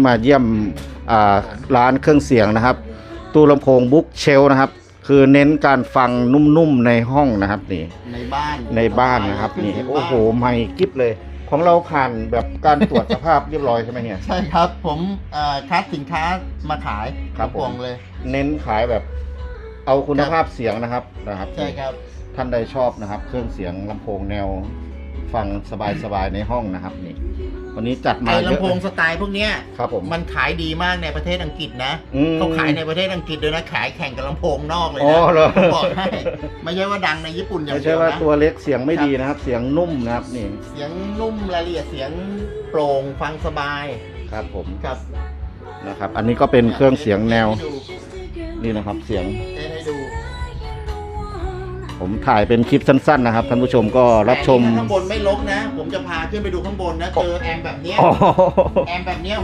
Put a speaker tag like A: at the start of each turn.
A: ที่มาเยี่ยมอ่าร้านเครื่องเสียงนะครับ ตู้ลำโพงบุ๊กเชลนะครับ คือเน้นการฟังนุ่มๆในห้องนะครับนี่
B: ในบ้าน
A: ในบ้านนะครับนี่
B: ขึ้
A: โอ้โห
B: บ้าน
A: ไม่กิฟเลย ของเราผ่านแบบการตรวจสภาพเรียบร้อยใช่ไหมเนี่ย
B: ใช่ครับผมเอ่อคัดสินค้ามาขาย
A: ครับผม
B: พวงเลย
A: เน้นขายแบบเอาคุณภาพเสียงนะครับนะครับ
B: ใช่ครับ
A: ท่านใดชอบนะครับ เครื่องเสียงลำโพงแนว ฟังสบายๆในห้องนะครับนี่วันนี้จัดมา
B: ไอ้
A: เยอะ
B: ลำโพงสไตล์พวกเนี้ย
A: ครับผม
B: มันขายดีมากในประเทศอังกฤษนะ
A: อืม
B: เขาขายในประเทศอังกฤษด้วยนะขายแข่งกับลำโพงนอกเลย
A: อ๋อ
B: นะ
A: เหรอ
B: บอกให้ไม่ใช่ว่าดังในญี่ปุ่นอย่าง
A: ไม่
B: เดี
A: ใช่
B: ยว
A: ว่า
B: นะ
A: ตัวเล็กเสียงไม่ดีนะครับ เสียงนุ่มนะครับนี่
B: เสียงนุ่มรายละเอียดเสียงโปร่งฟังสบาย
A: ครับผม
B: ครับ
A: นะครับ อันนี้ก็เป็นเครื่องเสียงแนว
B: ให้ดู
A: นี่นะครับ เสียง
B: เทสให้ดู
A: ผมถ่ายเป็นคลิปสั้น ๆ นะครับท่านผู้ชมก็รับชม
B: แต่นี่ถ้าข้างบนไม่ลกนะ ผมจะพาขึ้นไปดูข้างบนนะ เจอแอมแบบเนี้ย
A: อ๋อ
B: แอมแบบเนี้ย